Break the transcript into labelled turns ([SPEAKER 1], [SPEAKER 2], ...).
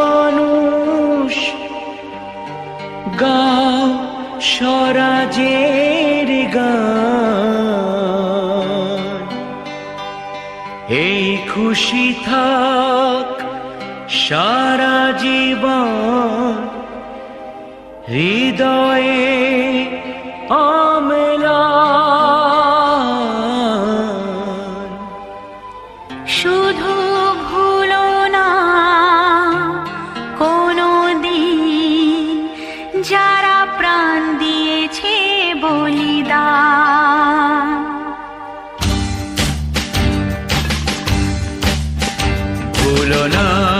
[SPEAKER 1] মানুষ গাও স্বরাজের গান। এই খুশি থাক সারা জীবন হৃদয়ে আমলা
[SPEAKER 2] শুধু ভুলো না